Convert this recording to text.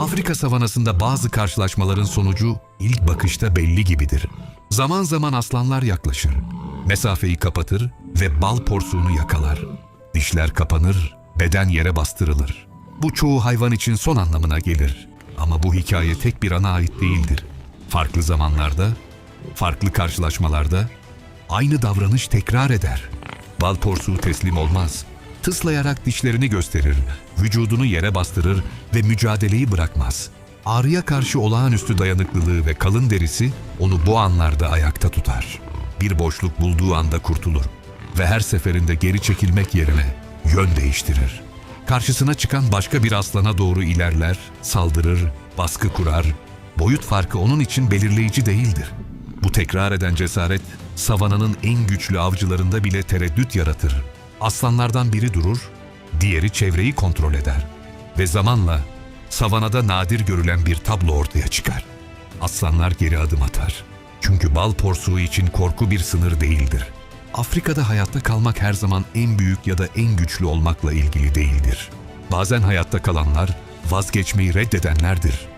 Afrika savanasında bazı karşılaşmaların sonucu ilk bakışta belli gibidir. Zaman zaman aslanlar yaklaşır. Mesafeyi kapatır ve bal porsuğunu yakalar. Dişler kapanır, beden yere bastırılır. Bu çoğu hayvan için son anlamına gelir. Ama bu hikaye tek bir ana ait değildir. Farklı zamanlarda, farklı karşılaşmalarda aynı davranış tekrar eder. Bal porsuğu teslim olmaz. Tıslayarak dişlerini gösterir, vücudunu yere bastırır ve mücadeleyi bırakmaz. Ağrıya karşı olağanüstü dayanıklılığı ve kalın derisi onu bu anlarda ayakta tutar. Bir boşluk bulduğu anda kurtulur ve her seferinde geri çekilmek yerine yön değiştirir. Karşısına çıkan başka bir aslana doğru ilerler, saldırır, baskı kurar. Boyut farkı onun için belirleyici değildir. Bu tekrar eden cesaret, savananın en güçlü avcılarında bile tereddüt yaratır. Aslanlardan biri durur, diğeri çevreyi kontrol eder. Ve zamanla savanada nadir görülen bir tablo ortaya çıkar. Aslanlar geri adım atar. Çünkü bal porsuğu için korku bir sınır değildir. Afrika'da hayatta kalmak her zaman en büyük ya da en güçlü olmakla ilgili değildir. Bazen hayatta kalanlar vazgeçmeyi reddedenlerdir.